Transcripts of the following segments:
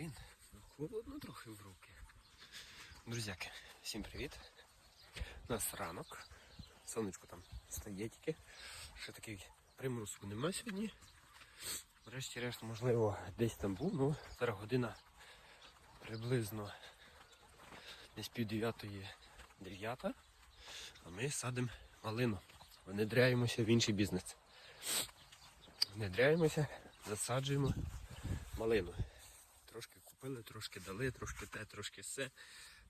Блін, холодно трохи в руки. Друзяки, всім привіт. У нас ранок. Сонечко там стає тільки. Ще такий приморозку нема сьогодні. Врешті-решт, можливо, десь там був, ну зараз година приблизно десь пів дев'ятої дев'ята. А ми садимо малину. Внедряємося в інший бізнес. Внедряємося, засаджуємо малину. Купили, трошки дали, трошки те, трошки все.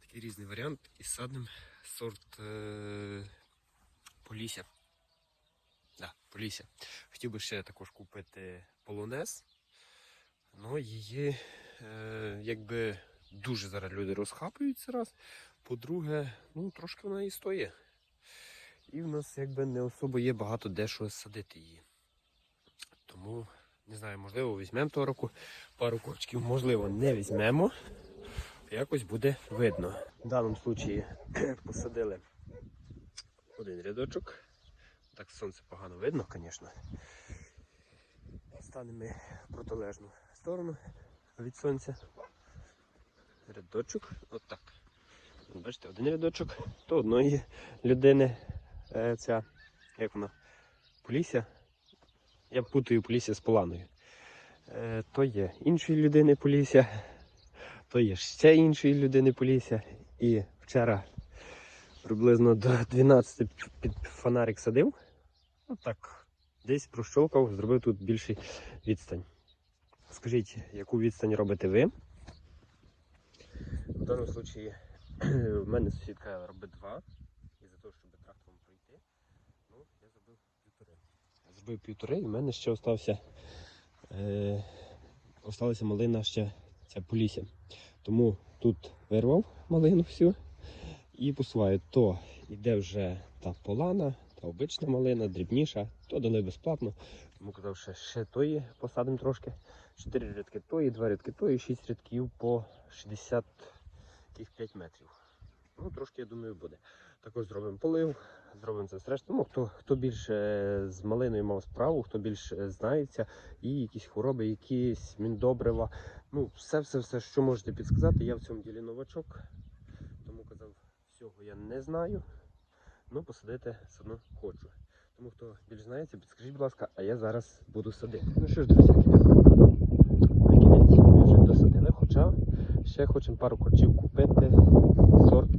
Такий різний варіант. І садимо сорт е- Полісся. Да, Полісся. Хотів би ще також купити полонез. Ну, її е- якби дуже зараз люди розхапуються раз. По-друге, ну трошки вона і стоїть. І в нас якби не особо є багато де що садити її. Тому, не знаю, можливо, візьмемо того року пару корчків, можливо, не візьмемо. Якось буде видно. В даному випадку посадили один рядочок. Так сонце погано видно, звісно. Станемо протилежну сторону від сонця. Рядочок, отак. Бачите, один рядочок, то одної людини е, ця, як вона, полісся. Я путаю полісся з поланою. Е, То є іншої людини полісся, то є ще іншої людини полісся. І вчора приблизно до 12 під фонарик садив. Ну так, десь прощолкав, зробив тут більший відстань. Скажіть, яку відстань робите ви? В даному випадку в мене сусідка робить два. Зробив півтори і мене ще остався, е, осталася малина ще ця полісся. Тому тут вирвав малину всю і посуваю. То йде вже та полана, та обична малина, дрібніша, то дали безплатно. Тому казав, що ще тої посадимо трошки. Чотири рядки тої, два рядки тої, шість рядків по 65 метрів. Ну, трошки, я думаю, буде. Також зробимо полив, зробимо це решту. Ну, хто, хто більше з малиною мав справу, хто більше знається, і якісь хвороби, якісь міндобрива. Ну, все-все-все, що можете підсказати. Я в цьому ділі новачок. Тому казав, всього я не знаю. Ну, посадити все одно хочу. Тому хто більш знається, підскажіть, будь ласка, а я зараз буду садити. Ну що ж, друзі, на кінець ми вже досадили, хоча ще хочемо пару корчів купити сорт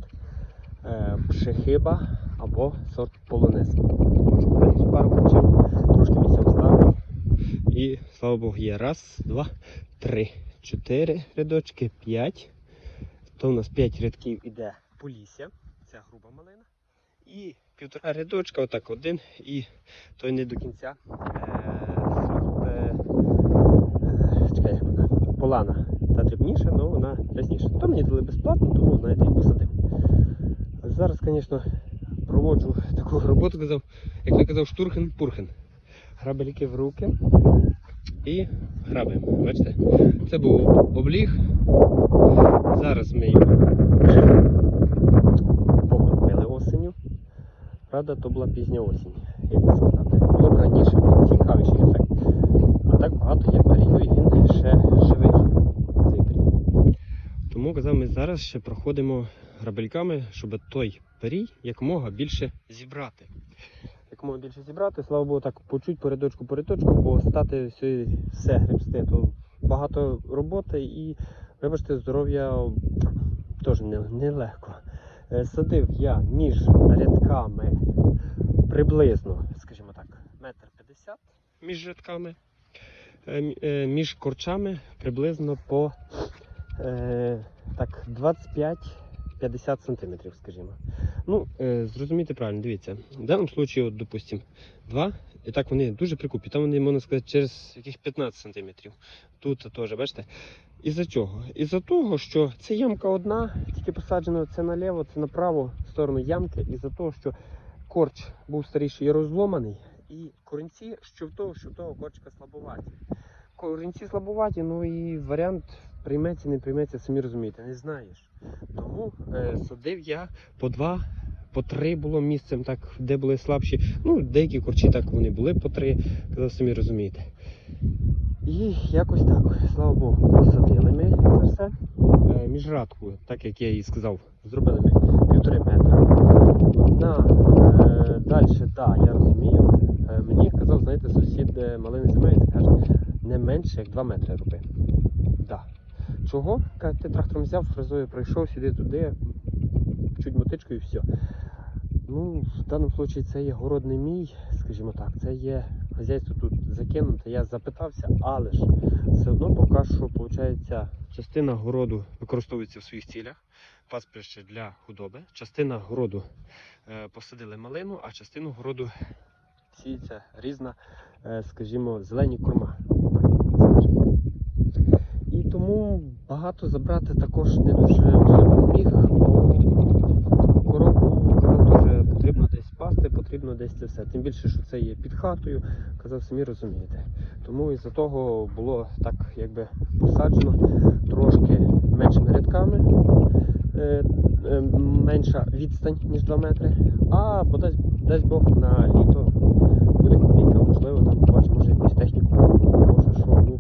пшехиба або сорт полонез. Хочу трошки місця вставлю. І слава Богу, є раз, два, три, чотири рядочки, п'ять. То у нас п'ять рядків іде полісся, ця груба малина. І півтора рядочка, отак один, і той не до кінця. Е, е, е, чекай, як вона, полана. Та дрібніша, але вона рясніша. То мені дали безплатно, тому знаєте, і посадив. Зараз, звісно, проводжу таку роботу, казав, як той казав, штурхен-пурхен. Грабельки в руки і грабимо. Бачите? Це був обліг. Зараз ми його покропили осенню. Правда, то була пізня осінь, як би сказати. Було б раніше був цікавіший ефект. А так багато є перію, і він ще живий, цей перій. Тому казав, ми зараз ще проходимо грабельками, щоб той перій якомога більше зібрати. Якомога більше зібрати, слава Богу, так по чуть по рядочку по бо стати все, все гребсти, то багато роботи і, вибачте, здоров'я теж не, не. Садив я між рядками приблизно, скажімо так, метр п'ятдесят між рядками, Е, е, між корчами приблизно по е, так, 25-50 сантиметрів, скажімо. Ну, е, зрозумійте правильно, дивіться. В даному випадку, допустимо, два. І так вони дуже прикупі. Там вони, можна сказати, через яких 15 сантиметрів. Тут теж, бачите. Із-за чого? Із-за того, що це ямка одна, тільки посаджена це наліво, це направо в сторону ямки. Із-за того, що корч був старіший і розломаний, і корінці, що в того, що в того корчика слабоваті. Корінці слабоваті, ну і варіант прийметься, не прийметься, самі розумієте, не знаєш. Тому е, садив я по два, по три було місцем, так, де були слабші. Ну, деякі корчі так вони були по три, казав, самі розумієте. І якось так, слава Богу, посадили ми це градку, так як я їй сказав, зробили ми півтори метра. Одна е, далі, так, я розумію. Е, мені казав, знаєте, сусід е, малини займається, каже, не менше як 2 метри роби. Да. Чого? Каже, ти трактором взяв, фрезою пройшов, сюди туди, чуть мотичкою і все. Ну, в даному випадку це є город не мій, скажімо так, це є хазяйство тут закинуте. Я запитався, але ж все одно поки що, виходить, частина городу використовується в своїх цілях, пастбище для худоби, частина городу е, посадили малину, а частину городу сіється різна, е, скажімо, зелені корма. І тому багато забрати також не дуже міг, бо коровку казав теж потрібно десь пасти, потрібно десь це все. Тим більше, що це є під хатою, казав, самі розумієте. Тому із-за того було так якби посаджено трошки меншими рядками, е, е, менша відстань, ніж 2 метри. А дасть Бог на літо буде копійка, можливо, там побачимо, може якусь техніку, може що, ну,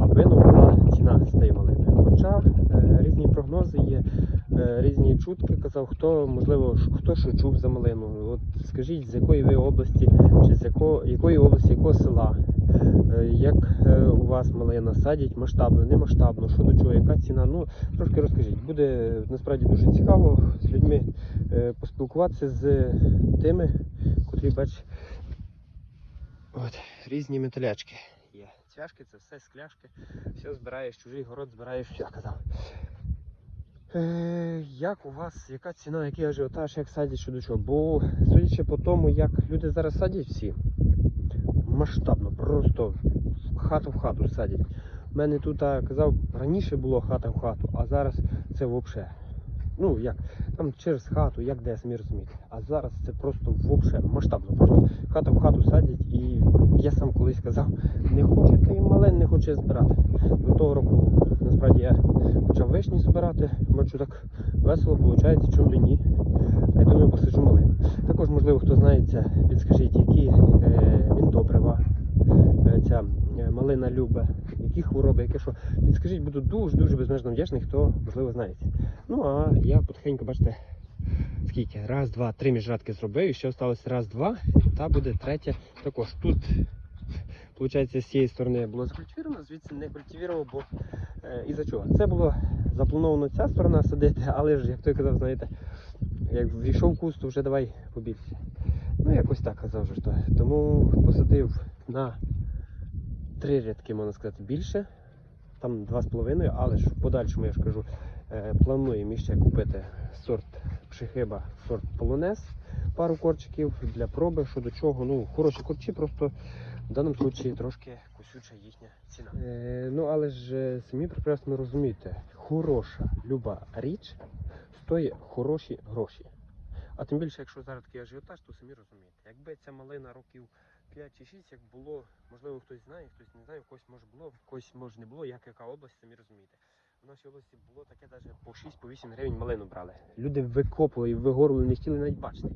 аби не була ціна з тієї малини. Хоча е, різні прогнози є, е, різні чутки казав, хто, можливо, хто що чув за малину. От скажіть, з якої ви області, чи з якого, якої області, якого села, е, як е, у вас малина садять масштабно, не масштабно, що до чого, яка ціна. Ну, трошки розкажіть. Буде насправді дуже цікаво з людьми е, поспілкуватися з тими, котрі бач. От, різні металячки є. Цвяшки це все скляшки, все збираєш, чужий город збираєш, все казав. Е, як у вас, яка ціна, який ажіотаж, як садять що до чого? Бо судячи по тому, як люди зараз садять всі, масштабно, просто хату в хату садять. У мене тут а, казав, раніше було хата в хату, а зараз це взагалі. Ну як, там через хату, як де самі розумієте. А зараз це просто взагалі масштабно. Просто хата в хату садять і я сам колись казав, не хоче ти малин, не хоче збирати. До того року насправді я почав вишні збирати, бачу так весело виходить, чому б і ні. Й думаю, посаджу малину. Також, можливо, хто знається, підскажіть, які е, міндобрива е, ця е, малина любить, які хвороби, яке що. Підскажіть, буду дуже-дуже безмежно вдячний, хто, можливо, знається. Ну, а я потихеньку, бачите, скільки? Раз, два, три міжрадки зробив, і ще залишилось раз, два, і та буде третя. Також тут, виходить, з цієї сторони було закультивіровано, звідси не культивірував, бо е, із-за чого? Це було заплановано ця сторона садити, але ж, як той казав, знаєте, як війшов куст, то вже давай побільше. Ну, якось так казав то. Тому посадив на три рядки, можна сказати, більше. Там два з половиною, але ж в подальшому я ж кажу, е, плануємо ще купити сорт пшехиба, сорт полонез, пару корчиків для проби, що до чого. Ну, хороші корчі, просто в даному випадку трошки кусюча їхня ціна. Е, ну, але ж е, самі прекрасно розумієте, хороша люба річ стоїть хороші гроші. А тим більше, якщо зараз такий ажіотаж, то самі розумієте. Якби ця малина років 5 чи 6, як було, можливо, хтось знає, хтось не знає, в когось може було, в когось може не було, як яка область, самі розумієте. В нашій області було таке навіть по 6-8 гривень малину брали. Люди викопували і вигорували, не хотіли навіть бачити.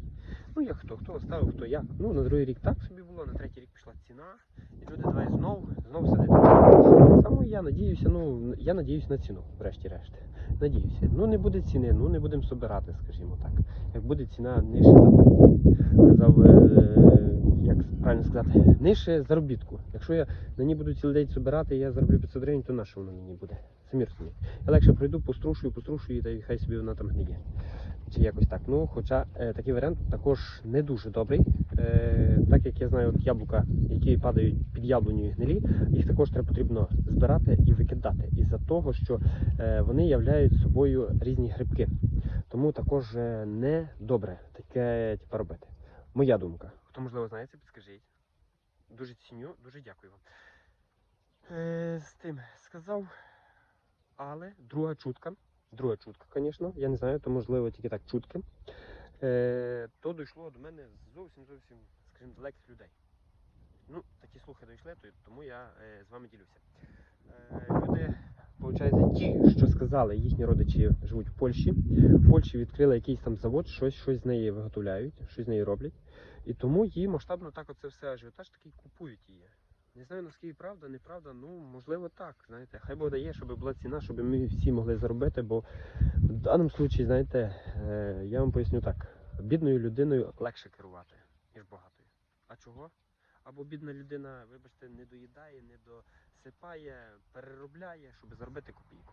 Ну як хто, хто оставив, хто як. Ну на другий рік так собі було, на третій рік пішла ціна, і люди давай знов, знов садити. Так само і я надіюся, ну я надіюсь на ціну, врешті-решт. Надіюся. Ну не буде ціни, ну не будемо собирати, скажімо так. Як буде ціна нижче казав, е, правильно сказати, нижче заробітку. Якщо я на ній буду цілий день собирати, я зароблю 500 гривень, то на що воно мені буде? Самі. Я легше прийду, пострушую, пострушую, та й хай собі вона там гниє. Чи якось так. Ну, хоча е, такий варіант також не дуже добрий. Е, так як я знаю, от яблука, які падають під яблуню гнилі, їх також треба потрібно збирати і викидати. Із-за того, що е, вони являють собою різні грибки. Тому також е, не добре таке типу, робити. Моя думка. Хто можливо знає це, підскажіть. Дуже ціню, дуже дякую вам. Е, з тим сказав. Але друга чутка, друга чутка, звісно, я не знаю, то можливо тільки так чутки. Е, то дійшло до мене зовсім зовсім, скажімо, далеких людей. Ну, такі слухи дійшли, тому я е, з вами ділюся. Е, люди, виходить, ті, що сказали, їхні родичі живуть в Польщі. В Польщі відкрили якийсь там завод, щось, щось з неї виготовляють, щось з неї роблять. І тому її масштабно так оце все ажіотаж такий купують її. Не знаю, наскільки правда, неправда, ну можливо так. Знаєте, хай Бог дає, щоб була ціна, щоб ми всі могли заробити, бо в даному випадку, знаєте, е, я вам поясню так: бідною людиною легше керувати, ніж багатою. А чого? Або бідна людина, вибачте, не доїдає, не досипає, переробляє, щоб заробити копійку.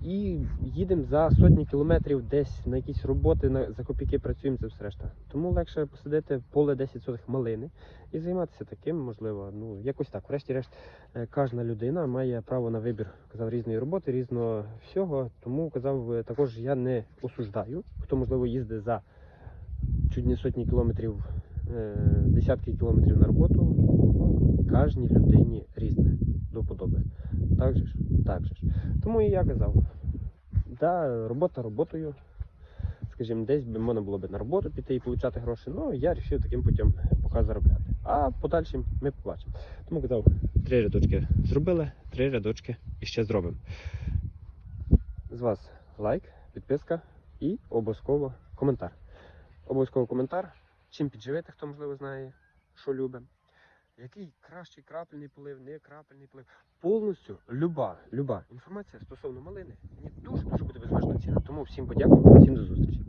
І їдемо за сотні кілометрів десь на якісь роботи, на, за копійки працюємо, це все решта. Тому легше посадити поле 10 сотих малини і займатися таким, можливо, ну якось так. Врешті-решт, е, кожна людина має право на вибір казав різної роботи, різного всього. Тому казав, е, також я не осуждаю, хто можливо їздить за чуть не сотні кілометрів, е, десятки кілометрів на роботу. Ну, кожній людині різне до вподоби. Так же ж, так же ж. Тому і я казав, да, робота роботою. Скажімо, десь би можна було б на роботу піти і отримати гроші. Ну, я вирішив таким путем поки заробляти. А подальшим ми побачимо. Тому казав, три рядочки зробили, три рядочки і ще зробимо. З вас лайк, підписка і обов'язково коментар. Обов'язково коментар, чим підживити, хто можливо знає, що любить. Який кращий крапельний полив, не крапельний полив. Повністю люба, люба інформація стосовно малини мені дуже дуже буде безмежно ціна. Тому всім подякую, всім до зустрічі.